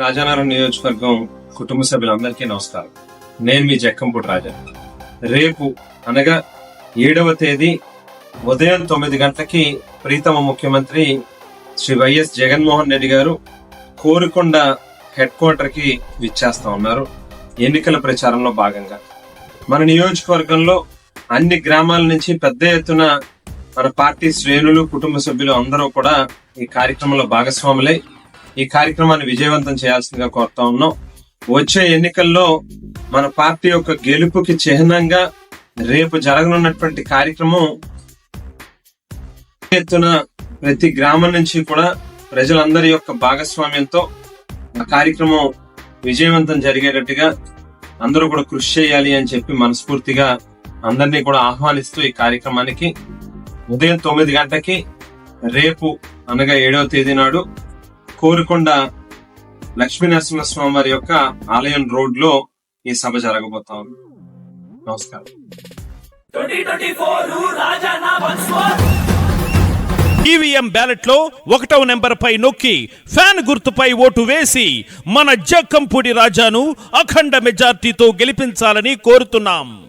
రాజానగరం నియోజకవర్గం కుటుంబ సభ్యులందరికీ నమస్కారం. నేను మీ జక్కంపూటి రాజా. రేపు అనగా ఏడవ తేదీ ఉదయం తొమ్మిది గంటలకి ప్రీతమ ముఖ్యమంత్రి శ్రీ వైఎస్ జగన్మోహన్ రెడ్డి గారు కోరికొండ హెడ్ క్వార్టర్కి విచ్చేస్తా ఉన్నారు. ఎన్నికల ప్రచారంలో భాగంగా. మన నియోజకవర్గంలో అన్ని గ్రామాల నుంచి పెద్ద ఎత్తున మన పార్టీ శ్రేణులు కుటుంబ సభ్యులు అందరూ కూడా ఈ కార్యక్రమంలో భాగస్వాములై ఈ కార్యక్రమాన్ని విజయవంతం చేయాల్సిందిగా కోరుతా ఉన్నాం. వచ్చే ఎన్నికల్లో మన పార్టీ యొక్క గెలుపుకి చిహ్నంగా రేపు జరగనున్నటువంటి కార్యక్రమం ఎత్తున ప్రతి గ్రామం నుంచి కూడా ప్రజలందరి యొక్క భాగస్వామ్యంతో ఆ కార్యక్రమం విజయవంతం జరిగేటట్టుగా అందరూ కూడా కృషి చేయాలి అని చెప్పి మనస్ఫూర్తిగా అందరినీ కూడా ఆహ్వానిస్తూ ఈ కార్యక్రమానికి ఉదయం తొమ్మిది గంటకి రేపు అనగా ఏడవ తేదీ నాడు కోరుకొండ లక్ష్మీ నరసింహస్వామి వారి యొక్క ఆలయం రోడ్లో ఈ సభ జరగబోతా ఉంది. నమస్కారం. ఈవీఎం బ్యాలెట్లో ఒకటవ నెంబర్ పై నొక్కి ఫ్యాన్ గుర్తుపై ఓటు వేసి మన జక్కంపూడి రాజాను అఖండ మెజార్టీతో గెలిపించాలని కోరుతున్నాం.